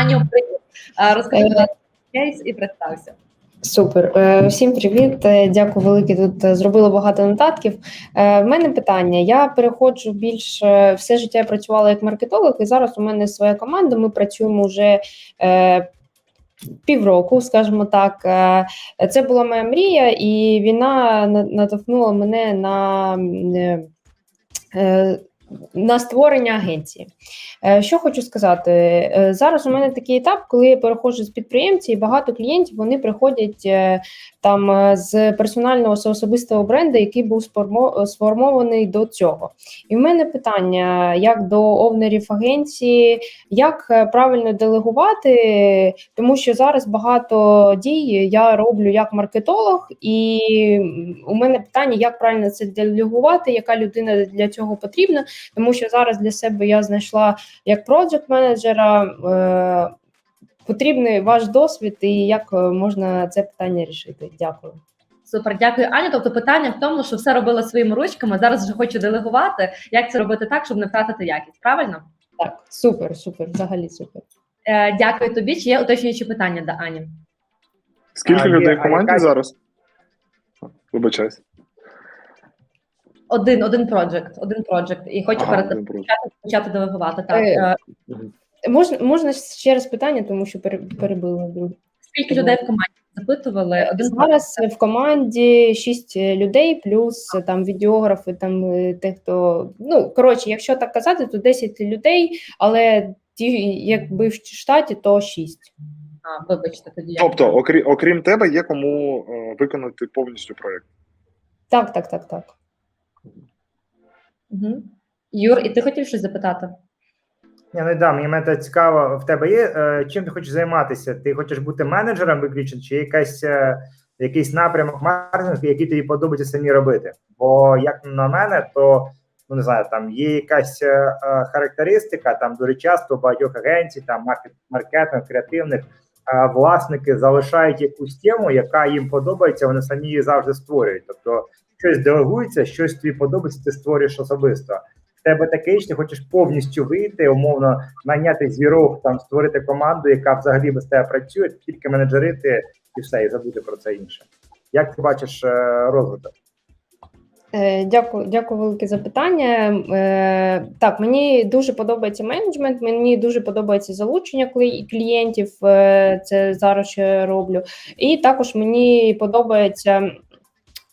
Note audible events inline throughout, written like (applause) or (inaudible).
Аню, привіт. Е, Розкажи будь кейс і представся. Супер, Е, всім привіт. Е, Дякую велике. Тут е, зробила багато нотатків. Е, В мене питання. Я переходжу більш е, все життя я працювала як маркетолог, і зараз у мене своя команда. Ми працюємо вже е, півроку, скажімо так. Е, Це була моя мрія, і війна натовхнула мене на. На створення агенції. Е, Що хочу сказати, Е, зараз у мене такий етап, коли я переходжу з підприємці, і багато клієнтів вони приходять е, там з персонального особистого бренду, який був сформований до цього. І в мене питання як до овнерів агенції, як правильно делегувати, тому що зараз багато дій я роблю як маркетолог, і у мене питання, як правильно це делегувати, яка людина для цього потрібна, тому що зараз для себе я знайшла як проджект менеджера. Е, Потрібний ваш досвід і як е, можна це питання рішити. Дякую. Супер, дякую, Аню. Тобто питання в тому, що все робила своїми ручками. Зараз вже хочу делегувати. Як це робити так, щоб не втратити якість? Правильно? Так, супер, супер, взагалі супер. Е, дякую тобі. Чи є уточнюючі питання до Ані? Скільки А, людей в команді зараз? Вибачаюсь. Один, один проджект, один проджект. І хочу Ага, перед почати, почати делегувати. Так. Е, Е, Можна, можна ще раз питання, тому що пере- перебила друг. скільки людей в команді запитували? Один Зараз в команді шість людей, плюс е, там відеографи, там е, те, хто ну коротше, якщо так казати, то 10 людей, але ті, якби в штаті, то 6. А, вибачте, тоді я- Тобто, окрім, окрім тебе, є кому е, виконати повністю проєкт. Так, так, так, так. Угу. Юр, і ти хотів щось запитати? Ні, ну да, мені мене цікаво, в тебе є е, чим ти хочеш займатися? Ти хочеш бути менеджером виключно, чи якась, е, якийсь напрямок маркетингу, який тобі подобається самі робити? Бо як на мене, то ну не знаю, там є якась е, характеристика, там дуже часто багатьох агенцій, там маркет, маркетинг, креативних власники залишають якусь тему, яка їм подобається, вони самі її завжди створюють. Тобто щось делегується, щось тобі подобається, ти створюєш особисто в тебе таке, що ти хочеш повністю вийти, умовно найняти звірок, там створити команду, яка взагалі без тебе працює, тільки менеджерити і все, і забути про це інше. Як ти бачиш е, розвиток? Е, Дякую, дякую велике за питання. Е, Так, мені дуже подобається менеджмент, мені дуже подобається залучення клієнтів. Це зараз ще роблю. І також мені подобається.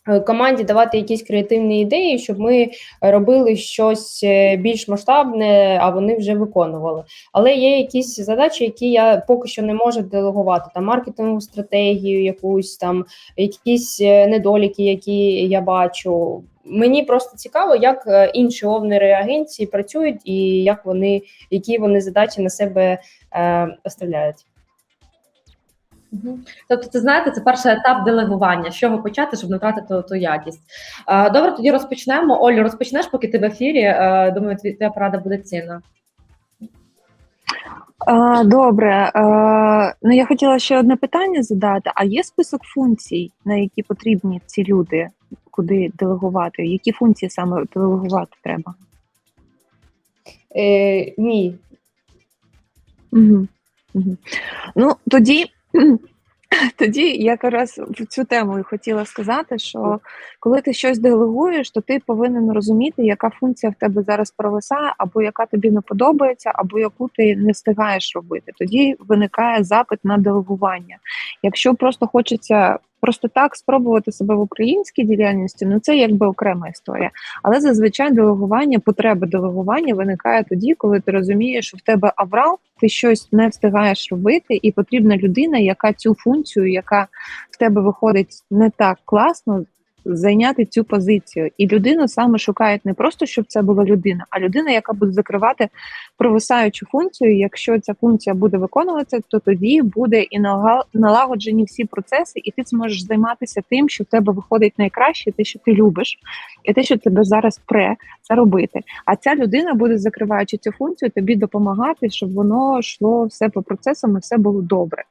Е, Команді давати якісь креативні ідеї, щоб ми робили щось е, більш масштабне, а вони вже виконували. Але є якісь задачі, які я поки що не можу делегувати. Там маркетингову стратегію, якусь там якісь е, недоліки, які я бачу. Мені просто цікаво, як інші овнери агенції працюють і як вони, які вони задачі на себе е, оставляють. Тобто, це знаєте, це перший етап делегування. З чого почати, щоб не втратити ту, ту якість. Добре, тоді розпочнемо. Олю, розпочнеш, поки ти в ефірі. Е, Думаю, твоя порада буде цінна. Добре, Е, ну я хотіла ще одне питання задати: а є список функцій, на які потрібні ці люди, куди делегувати? Які функції саме делегувати треба? Е, ні, Угу. Угу. Ну тоді, (clears throat) тоді я якраз в цю тему і хотіла сказати, що коли ти щось делегуєш, то ти повинен розуміти, яка функція в тебе зараз провисає, або яка тобі не подобається, або яку ти не встигаєш робити. Тоді виникає запит на делегування. Якщо просто хочеться просто так спробувати себе в українській діяльності, ну це якби окрема історія. Але зазвичай делегування, потреба делегування виникає тоді, коли ти розумієш, що в тебе аврал, ти щось не встигаєш робити, і потрібна людина, яка цю функцію, яка в тебе виходить не так класно, зайняти цю позицію. І людину саме шукають не просто, щоб це була людина, а людина, яка буде закривати провисаючу функцію. Якщо ця функція буде виконуватися, то тоді буде і налагоджені всі процеси, і ти зможеш займатися тим, що в тебе виходить найкраще, те, що ти любиш, і те, що тебе зараз пре це робити. А ця людина буде закриваючи цю функцію, тобі допомагати, щоб воно йшло все по процесам і все було добре.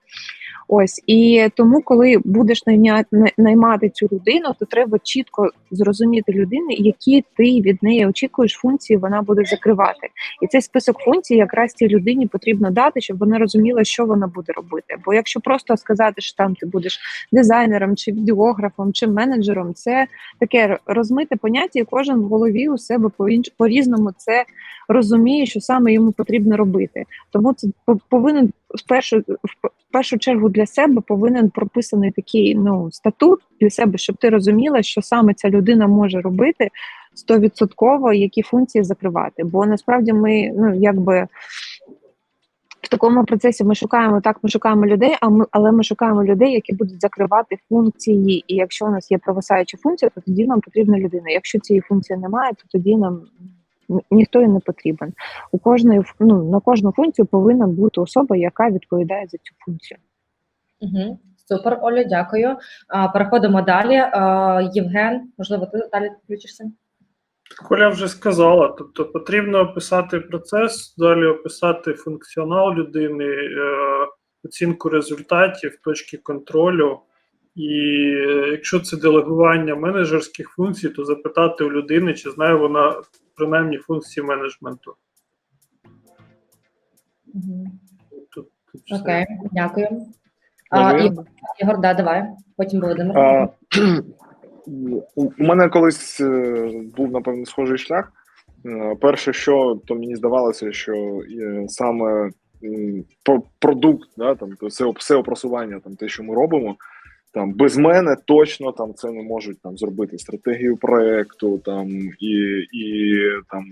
Ось і тому, коли будеш найня- наймати цю людину, то треба чітко зрозуміти людини, які ти від неї очікуєш функції, вона буде закривати. І цей список функцій якраз цій людині потрібно дати, щоб вона розуміла, що вона буде робити. Бо якщо просто сказати, що там ти будеш дизайнером, чи відеографом, чи менеджером, це таке розмите поняття, і кожен в голові у себе по різному це розуміє, що саме йому потрібно робити. Тому це по- повинен в першу в першу чергу для себе повинен прописаний такий ну статут для себе, щоб ти розуміла, що саме ця людина може робити стовідсотково, які функції закривати. Бо насправді ми ну якби. В такому процесі ми шукаємо так, ми шукаємо людей, а ми але ми шукаємо людей, які будуть закривати функції. І якщо у нас є провисаюча функція, то тоді нам потрібна людина. Якщо цієї функції немає, то тоді нам ніхто і не потрібен. У кожної ну, на кожну функцію повинна бути особа, яка відповідає за цю функцію. Угу. Супер, Олю, дякую. А, переходимо далі. А, Євген, можливо, ти далі включишся? Коля вже сказала, тобто потрібно описати процес, далі описати функціонал людини, е, оцінку результатів, точки контролю. І е, якщо це делегування менеджерських функцій, то запитати у людини, чи знає вона принаймні функції менеджменту. Тут, тут все. Окей, дякую. А, Може. Ігор, Ігор, да, давай. Потім Володимир. А, у у мене колись е, був напевно схожий шлях. Е, Перше, що то мені здавалося, що е, саме м, про- продукт, да, там то SEO, SEO просування, там те, що ми робимо, там без мене точно там це не можуть там зробити стратегію проекту, там і, і там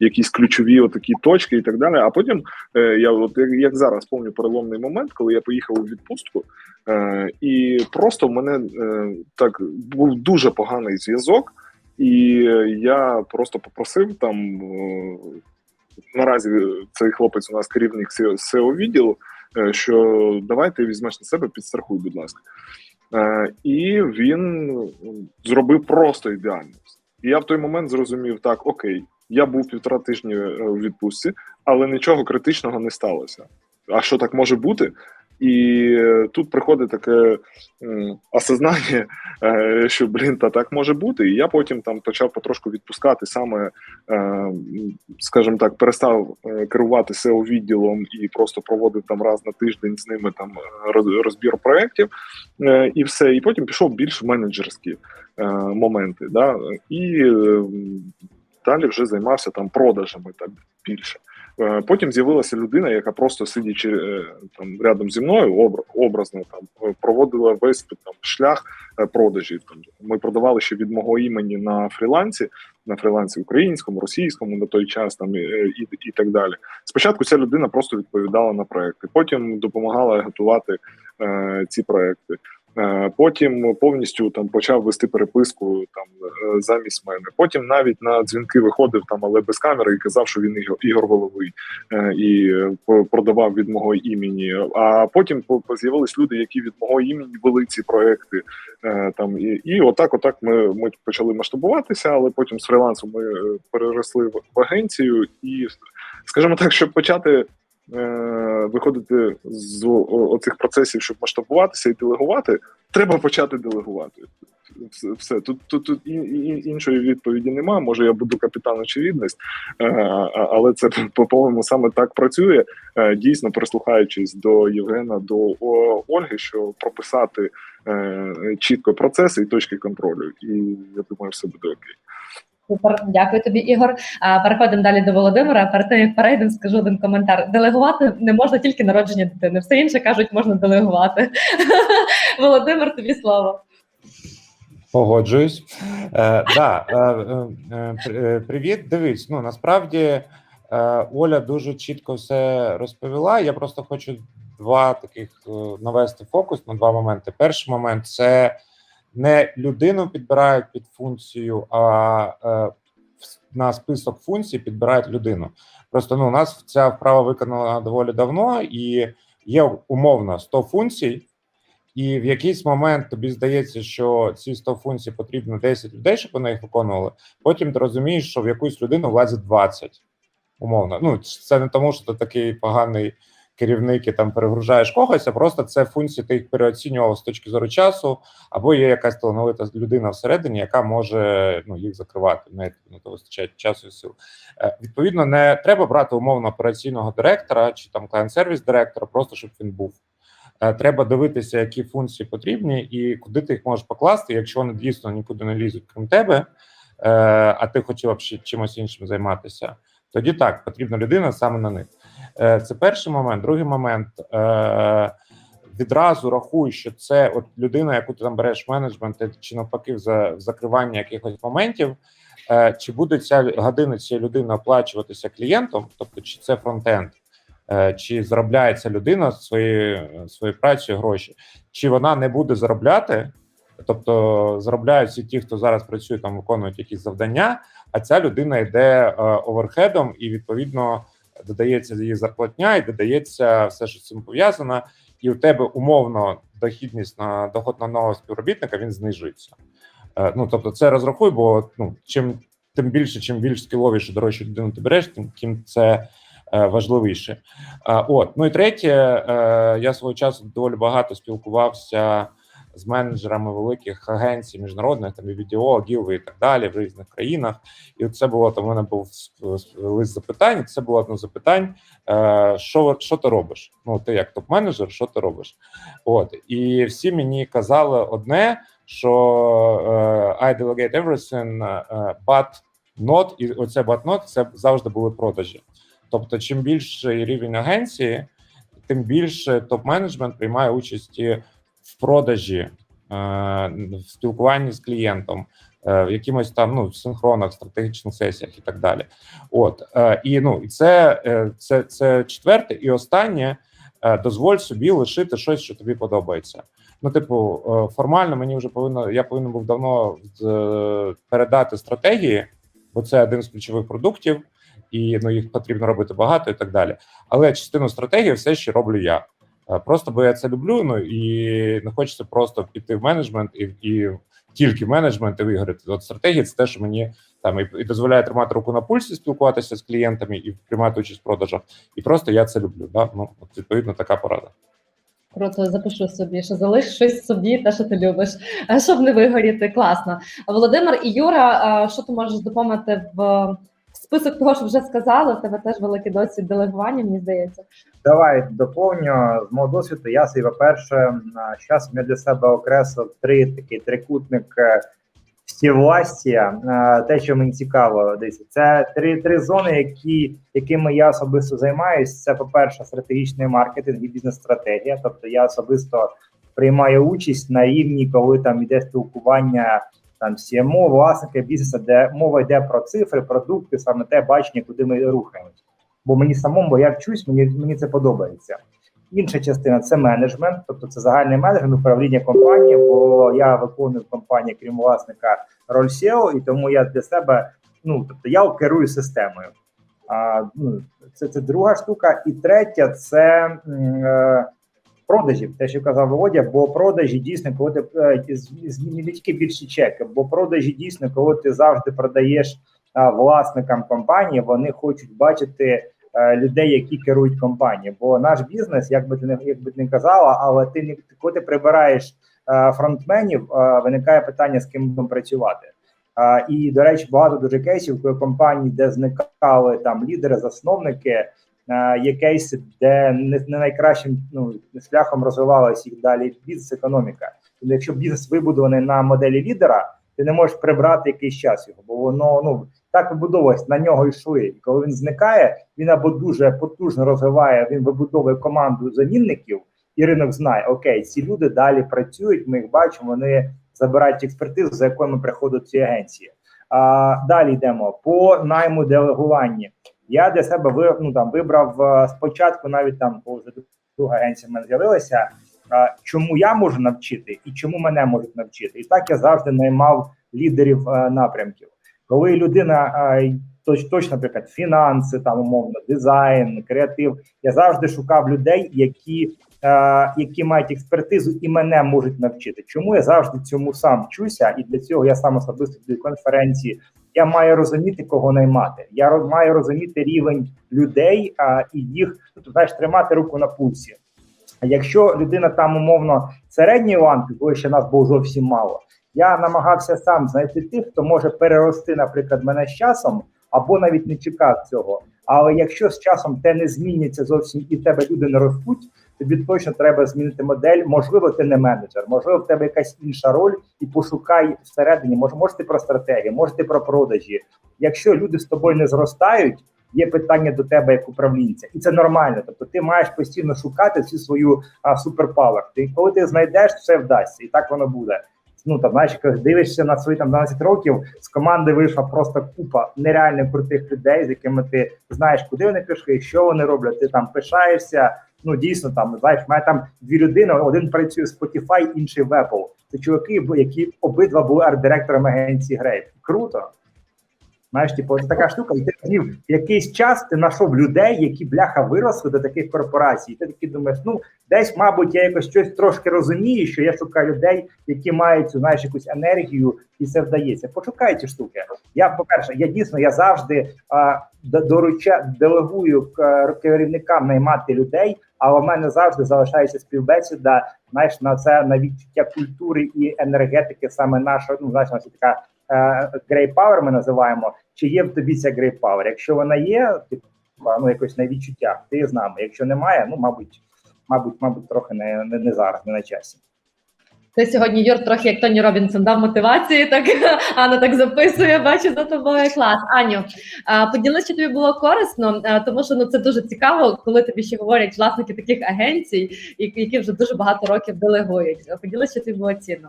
якісь ключові отакі точки і так далі. А потім е, я от як, зараз пам'ятаю переломний момент, коли я поїхав у відпустку. Е, і просто в мене е, так був дуже поганий зв'язок, і я просто попросив там. Е, наразі цей хлопець у нас керівник SEO відділу, е, що давай ти візьмеш на себе, підстрахуй, будь ласка. Е, і він зробив просто ідеально. І я в той момент зрозумів: так, окей, я був півтора тижні в у відпустці, але нічого критичного не сталося. А що так може бути? І тут приходить таке осознання, е, що блін, та так може бути. І я потім там почав потрошку відпускати саме, е, скажімо так, перестав е, керувати SEO відділом і просто проводив там раз на тиждень з ними там розбір проєктів і все. І потім пішов більш в менеджерські моменти. Да? І далі вже займався там продажами так більше. Е, Потім з'явилася людина, яка просто сидячи е, там рядом зі мною, обра- образно там проводила весь там шлях е, продажів. Там ми продавали ще від мого імені на фрілансі, на фрілансі українському, російському на той час, там і, і, і так далі. Спочатку ця людина просто відповідала на проекти, потім допомагала готувати е, ці проекти. Е, Потім повністю там почав вести переписку там е, замість мене. Потім навіть на дзвінки виходив там, але без камери і казав, що він Ігор, Головий е, і продавав від мого імені. А потім по- по- з'явились люди, які від мого імені вели ці проекти. Там і, і отак, отак ми, ми почали масштабуватися, але потім з фрилансу ми переросли в агенцію, і скажімо так, щоб почати. Е, Виходити з оцих процесів, щоб масштабуватися і делегувати, треба почати делегувати. Все, тут тут, тут іншої відповіді немає. Може, я буду капітан очевидність, е, але це (laughs) по-моєму саме так працює. Е, Дійсно, прислухаючись до Євгена, до Ольги, що прописати чітко процеси і точки контролю. І я думаю, все буде окей. Супер, дякую тобі, Ігор. А, переходимо далі до Володимира. Перед тим як перейдемо, скажу один коментар. Делегувати не можна тільки народження дитини. Все інше кажуть, можна делегувати. (laughs) Володимир, тобі слово. Погоджуюсь. Е, да, е, е, е, е, привіт. Дивись, ну насправді е, Оля дуже чітко все розповіла. Я просто хочу два таких е, навести фокус на два моменти. Перший момент це не людину підбирають під функцію, а е, на список функцій підбирають людину. Просто ну, у нас ця вправа виконана доволі давно, і є умовно 100 функцій. І в якийсь момент тобі здається, що ці 100 функцій потрібно 10 людей, щоб вони їх виконували. Потім ти розумієш, що в якусь людину влазить 20, умовно. Ну це не тому, що ти такий поганий керівник і там перегружаєш когось, а просто це функції ти їх переоцінював з точки зору часу, або є якась талановита людина всередині, яка може ну, їх закривати. В неї на то вистачає часу і сил. Е, Відповідно, не треба брати умовно операційного директора чи там клієнт-сервіс директора, просто щоб він був. Е, Треба дивитися, які функції потрібні, і куди ти їх можеш покласти, якщо вони дійсно нікуди не лізуть, крім тебе, е, а ти хотів б чимось іншим займатися. Тоді так потрібна людина саме на них. Е, Це перший момент. Другий момент е, відразу рахуй, що це от людина, яку ти там береш менеджмент, чи навпаки, за- закривання якихось моментів. Е, Чи буде ця година цієї людини оплачуватися клієнтом, тобто чи це фронтенд, е, чи заробляє ця людина своєю своєю працею гроші, чи вона не буде заробляти, тобто заробляють всі ті, хто зараз працює, там виконують якісь завдання, а ця людина йде е, оверхедом, і відповідно додається її зарплатня, і додається все, що з цим пов'язано, і у тебе умовно дохідність на доход на нового співробітника він знижується. Е, Ну тобто, це розрахуй, бо ну чим тим більше, чим більш скіловіше дорожчу людину ти береш, тим тим це е, важливіше. Е, От ну і третє, я свого часу доволі багато спілкувався з менеджерами великих агенцій міжнародних, там і відео, Гілви і так далі в різних країнах. І це було там. У мене був лист запитань. Це було одне запитань: е, що, що ти робиш? Ну, ти як топ-менеджер, що ти робиш? От і всі мені казали одне, що е, I delegate everything, е, but not, і оце but not, це завжди були продажі. Тобто, чим більший рівень агенції, тим більше топ-менеджмент приймає участь і в продажі, е, в спілкуванні з клієнтом, е, в якимось там ну синхронах, стратегічних сесіях і так далі. От е, і ну це, це, це четверте і останнє. Дозволь собі лишити щось, що тобі подобається. Ну, типу, формально мені вже повинно, я повинен був давно передати стратегії, бо це один з ключових продуктів, і ну їх потрібно робити багато і так далі. Але частину стратегії все ще роблю я. Е, Просто бо я це люблю. Ну і не хочеться просто піти в менеджмент і, і тільки в менеджмент і виграти. От стратегія це те, що мені там і, і дозволяє тримати руку на пульсі, спілкуватися з клієнтами і приймати участь в продажах. І просто я це люблю. Да? Ну от відповідно така порада. Круто, запишу собі, що залиш щось собі, те, що ти любиш, а щоб не вигоріти. Класно. Володимир і Юра, що ти можеш допомогти в список того, що вже сказали? У тебе теж великий досвід делегування, мені здається. Давай доповню з мого досвіду. Я собі, по-перше, зараз я для себе окреслив три такий трикутник е, всівластія. Е, Те, що мені цікаво, десь це три три зони, які якими я особисто займаюся. Це, по-перше, стратегічний маркетинг і бізнес-стратегія. Тобто я особисто приймаю участь на рівні, коли там йде спілкування там CMO, власника бізнесу, де мова йде про цифри, продукти, саме те бачення, куди ми рухаємось. Бо мені самому, бо я вчусь, мені мені це подобається. Інша частина це менеджмент, тобто це загальний менеджмент управління компанії, бо я виконую в компанії, крім власника, роль SEO, і тому я для себе, ну тобто я керую системою. А, ну, це, це друга штука. І третя це е, продажі. Те, що казав Володя, бо продажі дійсно, коли ти не тільки більші чеки, бо продажі дійсно, коли ти завжди продаєш а, власникам компанії, вони хочуть бачити е, людей, які керують компанією. Бо наш бізнес, як би ти не як би ти не казала, але ти не коли ти прибираєш е, фронтменів, е, виникає питання, з ким будемо працювати. А, і до речі, багато дуже кейсів, коли компанії, де зникали там лідери, засновники, є кейси, де не, найкращим ну, шляхом розвивалася їх далі бізнес-економіка. Тобто, якщо бізнес вибудований на моделі лідера, ти не можеш прибрати якийсь час його, бо воно ну так вибудовувалось, на нього йшли. І коли він зникає, він або дуже потужно розвиває, він вибудовує команду замінників, і ринок знає, окей, ці люди далі працюють. Ми їх бачимо, вони забирають експертизу, за якою ми приходять в ці агенції. А далі йдемо по найму делегуванні. Я для себе ви, ну, там, вибрав е, спочатку, навіть там, коли вже друга агенція в мене з'явилася, е, чому я можу навчити і чому мене можуть навчити. І так я завжди наймав лідерів е, напрямків. Коли людина точно, наприклад, фінанси, там умовно, дизайн, креатив, я завжди шукав людей, які, які мають експертизу і мене можуть навчити. Чому я завжди цьому сам вчуся, і для цього я сам особисто до конференції Я маю розуміти, кого наймати. Я маю розуміти рівень людей а, і їх тобто, знаєш, тримати руку на пульсі. Якщо людина там умовно середньої ланки, коли ще нас було зовсім мало, я намагався сам знайти тих, хто може перерости, наприклад, мене з часом, або навіть не чекав цього. Але якщо з часом те не зміниться зовсім і тебе люди не ростуть, тобі точно треба змінити модель. Можливо, ти не менеджер, можливо, в тебе якась інша роль, і пошукай всередині. Може, може ти про стратегію, може про продажі. Якщо люди з тобою не зростають, є питання до тебе як управлінця, і це нормально. Тобто, ти маєш постійно шукати цю свою а, суперпавер. Ти коли ти знайдеш, все вдасться, і так воно буде. Ну там, знаєш, коли дивишся на свої там 12 років, з команди вийшла просто купа нереально крутих людей, з якими ти знаєш, куди вони пішли, що вони роблять. Ти там пишаєшся. Ну дійсно там знаєш, мене там дві людини. Один працює в Spotify, інший в Apple. Це чуваки, які обидва були арт-директорами агенції Грейп. Круто. Знаєш, типу, це така штука, і ти хотів якийсь час ти знайшов людей, які бляха виросли до таких корпорацій. І ти такий думаєш, ну десь, мабуть, я якось щось трошки розумію, що я шукаю людей, які мають цю знаєш якусь енергію, і це вдається. Пошукай ці штуки. Я, по-перше, я дійсно я завжди а, доруча делегую керівникам наймати людей, але в мене завжди залишається співбесіда. Знаєш, на це на відчуття культури і енергетики, саме наша, ну знаєш, наша така грей Power ми називаємо. Чи є в тобі ця грей Power? Якщо вона є, типу, ну якось на відчуттях, ти з нами. Якщо немає, ну мабуть, мабуть, мабуть, трохи не, не, не зараз, не на часі. Ти сьогодні Юр трохи як Тоні Робінсон дав мотивації, так (laughs) Анна так записує, бачу за тобою клас. Аню, поділися, що тобі було корисно, тому що ну це дуже цікаво, коли тобі ще говорять власники таких агенцій, які вже дуже багато років делегують. Поділися, що тобі було цінно.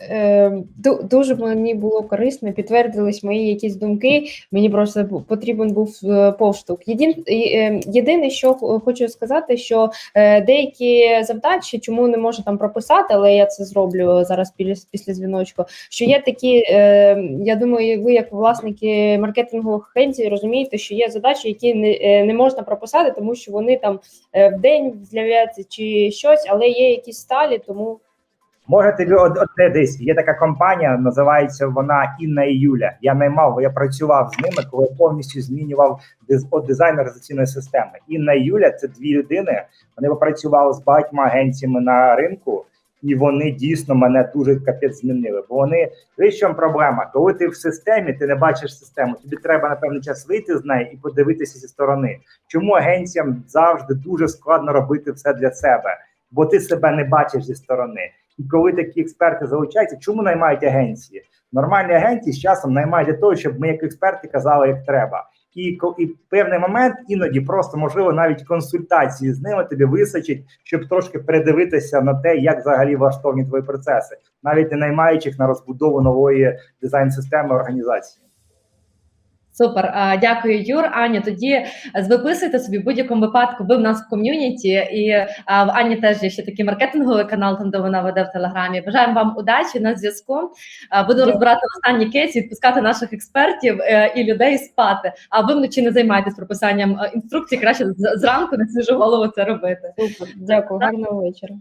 Е, ду- Дуже мені було корисно, підтвердились мої якісь думки. Мені просто потрібен був е, повштовх. Єдин, е, єдине, що хочу сказати, що е, деякі завдачі, чому не можу там прописати, але я це зроблю зараз після, після дзвіночку. Що є такі, е, я думаю, ви як власники маркетингових агенцій розумієте, що є задачі, які не, е, не можна прописати, тому що вони там в день з'являються чи щось, але є якісь сталі, тому. Може, тобі од- одне десь є така компанія, називається вона Інна і Юля. Я наймав, я працював з ними, коли повністю змінював дизайн організаційної системи. Інна і Юля це дві людини. Вони попрацювали з багатьма агенціями на ринку, і вони дійсно мене дуже капець змінили. Бо вони чому проблема. Коли ти в системі, ти не бачиш систему. Тобі треба на певний час вийти з неї і подивитися зі сторони. Чому агенціям завжди дуже складно робити все для себе, бо ти себе не бачиш зі сторони. І коли такі експерти залучаються, чому наймають агенції? Нормальні агенції з часом наймають для того, щоб ми, як експерти, казали, як треба. І, і певний момент іноді просто можливо навіть консультації з ними тобі висачить, щоб трошки передивитися на те, як взагалі влаштовані твої процеси, навіть не наймаючи їх на розбудову нової дизайн-системи організації. Супер, дякую, Юр. Аня. Тоді е, виписуйте собі в будь-якому випадку. Ви в нас в ком'юніті, і в Ані теж є ще такий маркетинговий канал, там де вона веде в телеграмі. Бажаємо вам удачі на зв'язку. Будемо розбирати останні кейси, відпускати наших експертів е, і людей спати. А ви вночі не займайтесь прописанням е, інструкцій. Краще зранку на свіжу голову це робити. Супер, дякую, гарного вечора.